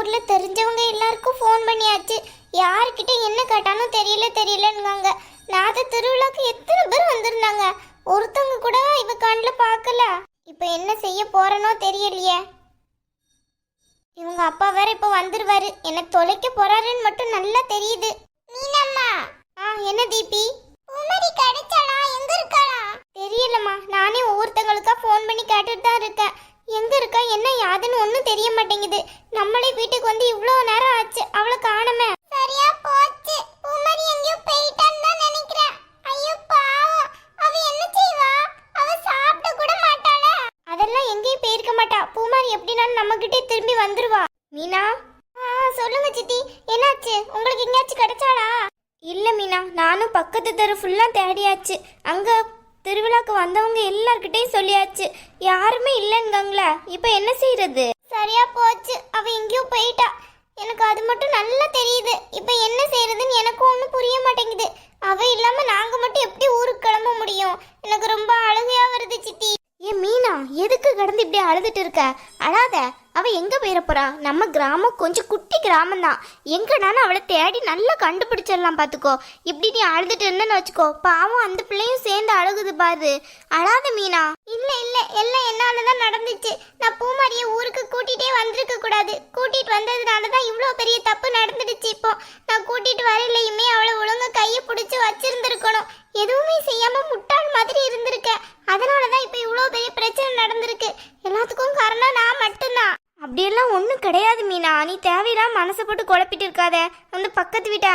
ஊர்ல தெரிஞ்சவங்க எல்லாருக்கும் ஃபோன் பண்ணியாச்சு. யாருக்கிட்ட என்ன கேட்டாலும் தெரியல தெரியலன்னுங்க நாத திருவிழாக்கு எத்தனை பேர் வந்திருந்தாங்க? ஒருத்தவங்க கூட இவ கண்ணில் பார்க்கல. இப்போ என்ன செய்ய போறனோ தெரியலையே. இவங்க அப்பா வேற இப்போ வந்துருவாரு. என்ன தொலைக்க போறாருன்னு மட்டும் நல்லா தெரியுது. மீனம்மா. ஆ என்ன தீபி? உமரி கிடைச்சாளா? எங்க இருக்காளா? தெரியலம்மா. நானே ஒவ்வொருத்தங்களுக்கா ஃபோன் பண்ணி கேட்டுட்டு தான் இருக்கேன். எங்க இருக்கா என்ன யாதுன்னு ஒன்றும் தெரிய மாட்டேங்குது. நம்மளே வீட்டுக்கு வந்து இவ்வளோ நேரம் ஆச்சு அவளை காணுமே. சரியா போச்சு. உமரி எங்கேயோ போயிட்டான்னு தான் நினைக்கிறேன். ஐயோ பாவம். அவ என்ன செய்வா? அவ சாப்பிட கூட மாட்டாளா. அதெல்லாம் எங்கேயும் போயிருக்க மாட்டா. பூமாரி எப்படினாலும் நம்ம கிட்டே திரும்பி வந்துருவா. மீனா? ஆ சொல்லுங்க சித்தி. என்னாச்சு? உங்களுக்கு எங்கேயாச்சும் கிடைச்சாளா? இல்ல மீனா. நானும் பக்கத்து தெரு ஃபுல்லா தேடியாச்சு. அங்க திருவிழாக்கு வந்தவங்க எல்லார்கிட்டயும் சொல்லியாச்சு. யாருமே இல்லைங்காங்களா இப்போ என்ன செய்யறது சரியா போச்சு. அவ எங்கேயோ போயிட்டா. எனக்கு அது மட்டும் நல்லா தெரியுது. இப்போ என்ன செய்யறதுன்னு எனக்கு ஒன்றும் புரிய மாட்டேங்குது. அவ இல்லாம நாங்க மட்டும் எப்படி ஊருக்கு கிளம்ப முடியும்? எனக்கு ரொம்ப அழுகையா வருது சித்தி. ஏ மீனா எதுக்கு கடந்து இப்படி அழுதுட்டு இருக்க? அழாத. அவள் எங்க போயிட நம்ம கிராமம் கொஞ்சம் குட்டி கிராமம் தான் எங்கனாலும் அவளை தேடி நல்லா கண்டுபிடிச்சிடலாம் பாத்துக்கோ. இப்படி நீ அழுதுட்டு இருந்தேன்னு வச்சுக்கோ. பாவம் அந்த பிள்ளையும் சேர்ந்து அழுகுது பாரு. அழாத மீனா. இல்ல இல்ல எல்லாம் என்னாலதான் நடந்துச்சு. நான் பூமாரியை ஊருக்கு கூட்டிட்டே வந்திருக்க கூடாது. கூட்டிட்டு வந்ததுனால தான் இவ்வளோ பெரிய தப்பு நடந்துடுச்சு இப்போ. நான் கூட்டிட்டு வரலையுமே அவளை ஒழுங்காக கையை பிடிச்சி வச்சிருந்துருக்கணும். எதுவுமே செய்யாம முட்டாள் மாதிரி இருந்திருக்க அதனால தான் இப்போ இவ்வளோ பெரிய பிரச்சனை நடந்திருக்கு. எல்லாத்துக்கும் அப்படியெல்லாம் ஒன்றும் கிடையாது மீனா. நீ தேவையில்லாம மனசை போட்டு குழப்பிட்டு இருக்காத. வந்து பக்கத்து வீட்டா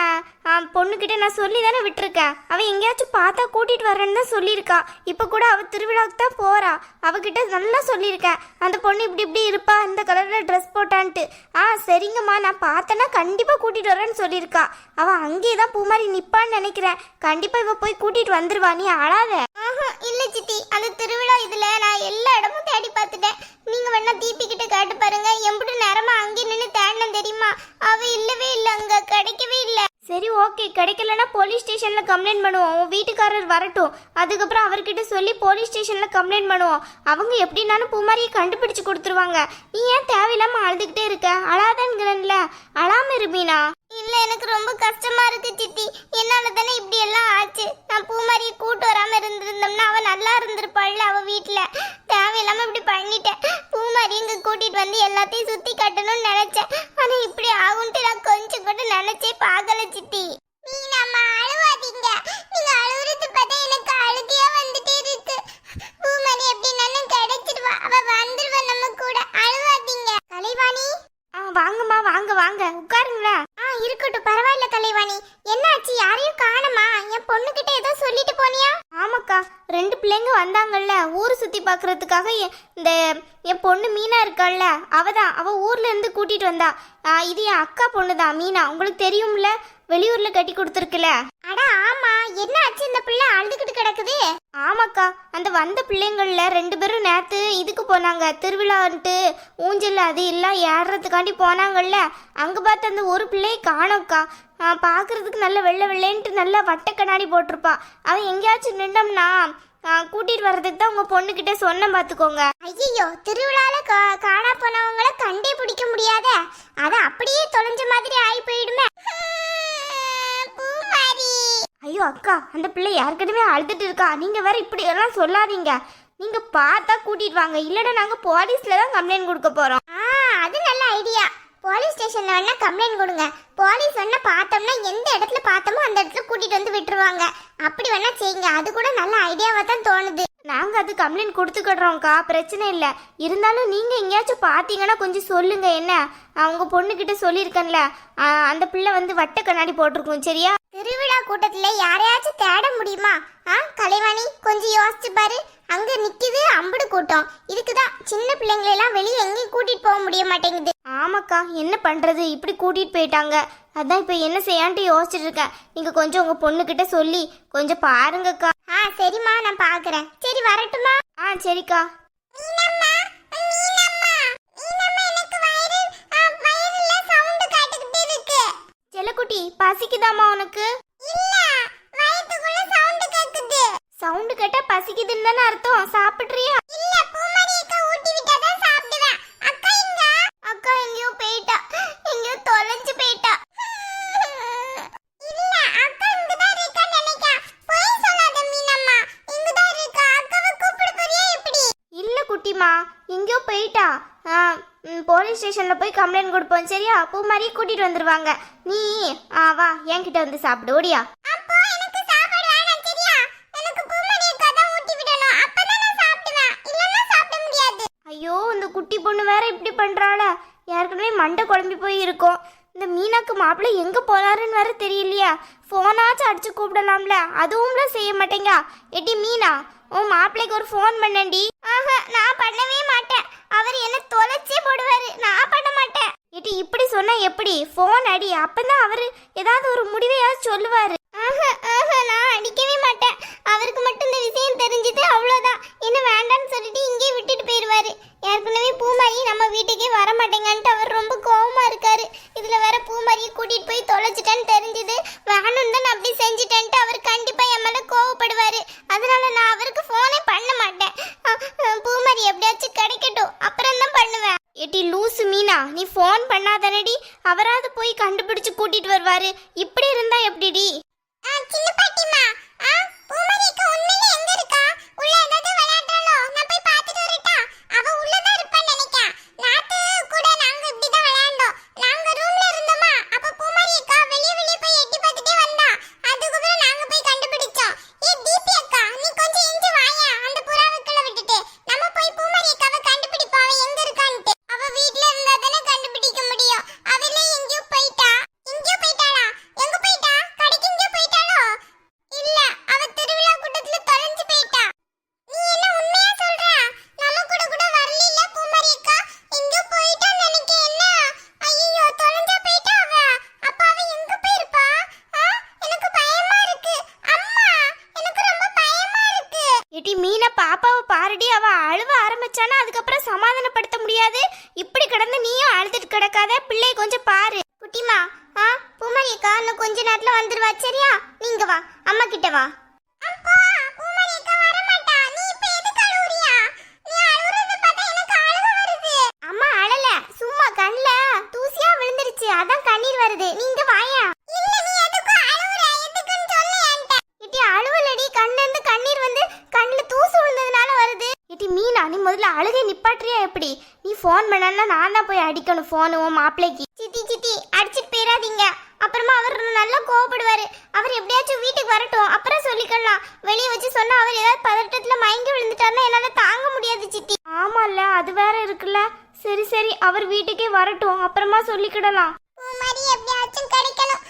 பொண்ணுக்கிட்ட நான் சொல்லி தானே விட்டுருக்கேன் அவள் எங்கேயாச்சும் பார்த்தா கூட்டிகிட்டு வரேன்னு தான் சொல்லியிருக்கா. இப்போ கூட அவள் திருவிழாவுக்கு தான் போகிறா அவகிட்ட நல்லா சொல்லியிருக்கேன் அந்த பொண்ணு இப்படி இப்படி இருப்பா. இந்த கலரில் ட்ரெஸ் போட்டான்ட்டு. ஆ சரிங்கம்மா. நான் பார்த்தேன்னா கண்டிப்பாக கூட்டிகிட்டு வரேன்னு சொல்லியிருக்கா. அவள் அங்கேயே தான் பூமாரி நிற்பான்னு நினைக்கிறேன். கண்டிப்பாக இவ போய் கூட்டிகிட்டு வந்துருவா. நீ அழாத. இல்லை சித்தி. அந்த திருவிழா இதில் நான் எல்லா இடமும் தேடி பார்த்துட்டேன். நீங்கள் வேணா தீபி கிட்ட கேட்டு பாருங்க. எம்பிட்டு நேரமா அங்கே நின்று தேடினேன் தெரியுமா? அவ இல்லவே இல்லை. அங்கே கிடைக்கவே இல்லை. சரி ஓகே கிடைக்கலனா போலீஸ் ஸ்டேஷனில் கம்ப்ளைண்ட் பண்ணுவோம். உன் வீட்டுக்காரர் வரட்டும். அதுக்கப்புறம் அவர்கிட்ட சொல்லி போலீஸ் ஸ்டேஷனில் கம்ப்ளைண்ட் பண்ணுவோம். அவங்க எப்படின்னாலும் பூமாரியை கண்டுபிடிச்சு கொடுத்துருவாங்க. நீ ஏன் தேவையில்லாமல் அழுதுகிட்டே இருக்க? அழாதன்கிறன்ல. அழாம இருமீனா இல்ல எனக்கு ரொம்ப கஷ்டமா இருக்கு சித்தி. என்னால தானே இப்படி எல்லாம் ஆச்சு. நான் பூமாரியை கூட்டு வராம இருந்திருந்தோம்னா அவ நல்லா இருந்திருப்பாள்ல அவ வீட்டுல தேவையில்லாம இப்படி பண்ணிட்டேன். பூமாரி இங்க கூட்டிட்டு வந்து எல்லாத்தையும் சுத்தி கட்டணும்னு நினைச்சேன். ஆனா இப்படி ஆகும்ட்டு நான் கொஞ்சம் கூட நினைச்சே பார்க்கல சித்தி. மீனாம்மா அழுவாதீங்க நீங்க அழுவுறது பார்த்தா எனக்கு அழுகையா வந்துட்டே இருக்கு பூமாரி எப்படினாலும் கிடைச்சிடுவா அவ வந்துருவா நம்ம கூட அழுவாதீங்க கலைவாணி ஆ வாங்கம்மா வாங்க வாங்க உட்காருங்களா ஆ இருக்கட்டும் பரவாயில்ல கலைவாணி என்னாச்சு யாரையும் காணமா என் பொண்ணுகிட்ட ஏதோ சொல்லிட்டு போனியா ஆமாக்கா ரெண்டு பிள்ளைங்க வந்தாங்கல்ல ஊர் சுற்றி பார்க்குறதுக்காக இந்த என் பொண்ணு மீனா இருக்காள்ல அவ தான் அவள் ஊர்லேருந்து இருந்து வந்தா இது என் அக்கா பொண்ணு தான் மீனா. உங்களுக்கு தெரியும்ல? வெளியூர்ல கட்டி கொடுத்துருக்குல. அட ஆமா. என்ன ஆச்சு இந்த பிள்ளை? அழுதுகிட்டு கிடக்குது. ஆமாக்கா. அந்த வந்த பிள்ளைங்கள்ல ரெண்டு பேரும் நேத்து இதுக்கு போனாங்க. திருவிழான்ட்டு ஊஞ்சல் அது எல்லாம் ஏறுறதுக்காண்டி போனாங்கல்ல அங்க பார்த்து அந்த ஒரு பிள்ளையை காணோம்க்கா. ஆ, பார்க்கறதுக்கு நல்ல வெள்ளை வெள்ளைன்ட்டு நல்லா வட்ட கண்ணாடி போட்டிருப்பா. அவன் எங்கேயாச்சும் நின்னோம்னா கூட்டிட்டு வர்றதுக்கு தான் உங்க பொண்ணுகிட்ட சொன்ன பாத்துக்கோங்க ஐயோ திருவிழால காணா போனவங்கள கண்டே பிடிக்க முடியாத. அது அப்படியே தொலைஞ்ச மாதிரி ஆகி போயிடுமே. ஐயோ அக்கா அந்த பிள்ளை ஏற்கனவே அழுதுட்டு இருக்கா? நீங்க வேற இப்படி எல்லாம் சொல்லாதீங்க. நீங்க பார்த்தா கூட்டிட்டு வாங்க. இல்லடா நாங்க போலீஸ்ல தான் கம்ப்ளைண்ட் கொடுக்க போறோம். ஆ அது நல்ல ஐடியா போலீஸ் ஸ்டேஷன்ல வேணா கம்ப்ளைண்ட் கொடுங்க. போலீஸ் வேணா பார்த்தோம்னா எந்த இடத்துல பார்த்தோமோ அந்த இடத்துல கூட்டிட்டு வந்து விட்டுருவாங்க. அப்படி வேணா செய்யுங்க. அது கூட நல்ல ஐடியாவா தான் தோணுது. நாங்க அது கம்ப்ளைண்ட் கொடுத்துக்கிடுறோம்க்கா. பிரச்சனை இல்லை. இருந்தாலும் நீங்க எங்கேயாச்சும் பார்த்தீங்கன்னா கொஞ்சம் சொல்லுங்க என்ன. அவங்க பொண்ணுகிட்ட சொல்லியிருக்கேன்ல. அந்த பிள்ளை வந்து வட்ட கண்ணாடி போட்டிருக்கும். சரியா? திருவிழா கூட்டத்துல யாரையாச்சும் தேட முடியுமா? ஆ கலைவாணி கொஞ்சம் யோசிச்சு பாரு. அங்க நிக்குது அம்புடு கூட்டம். இதுக்குதான் சின்ன பிள்ளைங்களை எல்லாம் வெளியே எங்கேயும் கூட்டிட்டு போக முடிய மாட்டேங்குது. ஆமாக்கா என்ன பண்றது? இப்படி கூட்டிட்டு போயிட்டாங்க. அதான் இப்ப என்ன செய்யான்ட்டு யோசிச்சுட்டு இருக்கேன். நீங்க கொஞ்சம் உங்க பொண்ணுகிட்ட சொல்லி கொஞ்சம் பாருங்கக்கா. ஆ சரிம்மா நான் பாக்குறேன். சரி வரட்டுமா? ஆ சரிக்கா. குட்டி பசிக்குதாமா உனக்கு? இல்ல வயித்துக்குள்ள சவுண்ட் கேக்குது. சவுண்ட் கேட்டா பசிக்குதுன்னு தான அர்த்தம். சாப்பிடுறியா? இல்ல பூமணி அக்கா ஊட்டி விட்டா தான் சாப்பிடுவேன் அக்கா எங்க? அக்கா எங்கயோ போயிட்டா. எங்கயோ தொலைஞ்சு போயிட்டா. குட்டிமா எங்கேயோ போயிட்டா. ஆ போலீஸ் ஸ்டேஷன்ல போய் கம்ப்ளைண்ட் கொடுப்போம் சரியா? பூமாரி கூட்டிட்டு வந்துருவாங்க. நீ ஆ வா என்கிட்ட வந்து சாப்பிடு ஓடியா? ஐயோ இந்த குட்டி பொண்ணு வேற இப்படி பண்றாள. ஏற்கனவே மண்டை குழம்பி போய் இருக்கும். இந்த மீனாக்கு மாப்பிள்ளை எங்க போறாருன்னு வேற தெரியலையா. போனாச்சும் அடிச்சு கூப்பிடலாம்ல. அதுவும்ல செய்ய மாட்டேங்க. எடி மீனா உன் மாப்பிள்ளைக்கு ஒரு ஃபோன் பண்ணண்டி ஆஹா நான் பண்ணவே மாட்டேன். அவர் என்ன தொலைச்சே போடுவாரு. நான் பண்ண மாட்டேன். எடி இப்படி சொன்னா எப்படி? ஃபோன் அடி. அப்பதான் அவர் ஏதாவது ஒரு முடிவையாவது சொல்லுவாரு. நான் அடிக்கவே மாட்டேன். அவருக்கு மட்டும் இந்த விஷயம் தெரிஞ்சது அவ்வளோதான் என்ன வேண்டாம்னு சொல்லிட்டு இங்கேயே விட்டுட்டு போயிடுவாரு. ஏற்கனவே பூமாரி நம்ம வீட்டுக்கே வர மாட்டேங்கன்ட்டு அவர் ரொம்ப கோவமா இருக்காரு. இதில் வேற பூமாரியை கூட்டிகிட்டு போய் தொலைச்சிட்டேன்னு தெரிஞ்சது. வேணும் தான் நான் அப்படி செஞ்சுட்டேன்ட்டு அவர் கண்டிப்பாக என் மேல கோவப்படுவாரு. அதனால நான் அவருக்கு ஃபோனே பண்ண மாட்டேன். அ, பூமாரி எப்படியாச்சும் கிடைக்கட்டும். அப்புறம் தான் பண்ணுவேன். ஏட்டி லூசு மீனா நீ ஃபோன் பண்ணாதனடி அவராவது போய் கண்டுபிடிச்சு கூட்டிட்டு வருவாரு. இப்படி இருந்தா எப்படிடி? சின்ன பாட்டிமா பூமாரிக்கு உண்மையில எங்க இருக்கா? உள்ள ஏதாவது விளையாடுறாளோ இருக்கு எடி மீனா பாப்பாவை பாருடி அவ அழுவ ஆரம்பிச்சானா அதுக்கப்புறம் சமாதானப்படுத்த முடியாது. இப்படி கிடந்து நீயும் அழுதுட்டு கிடக்காத பிள்ளை கொஞ்சம் பாரு. குட்டிமா ஆ பூமணிக்கா இன்னும் கொஞ்ச நேரத்துல வந்துருவா சரியா? நீங்க வா அம்மா கிட்ட வா. முதல்ல அழுகை நிப்பாட்டுறியா எப்படி? நீ ஃபோன் பண்ணனா நான் தான் போய் அடிக்கணும் ஃபோனு உன் மாப்பிள்ளைக்கு. சித்தி சித்தி அடிச்சிட்டு போயிடாதீங்க அப்புறமா அவர் நல்லா கோவப்படுவார். அவர் எப்படியாச்சும் வீட்டுக்கு வரட்டும். அப்புறம் சொல்லிக்கலாம். வெளியே வச்சு சொன்னால் அவர் ஏதாவது பதட்டத்தில் மயங்கி விழுந்துட்டாருன்னா என்னால் தாங்க முடியாது சித்தி. ஆமால்ல அது வேற இருக்குல்ல. சரி சரி அவர் வீட்டுக்கே வரட்டும். அப்புறமா சொல்லிக்கிடலாம். பூமாரி எப்படியாச்சும் கிடைக்கணும்.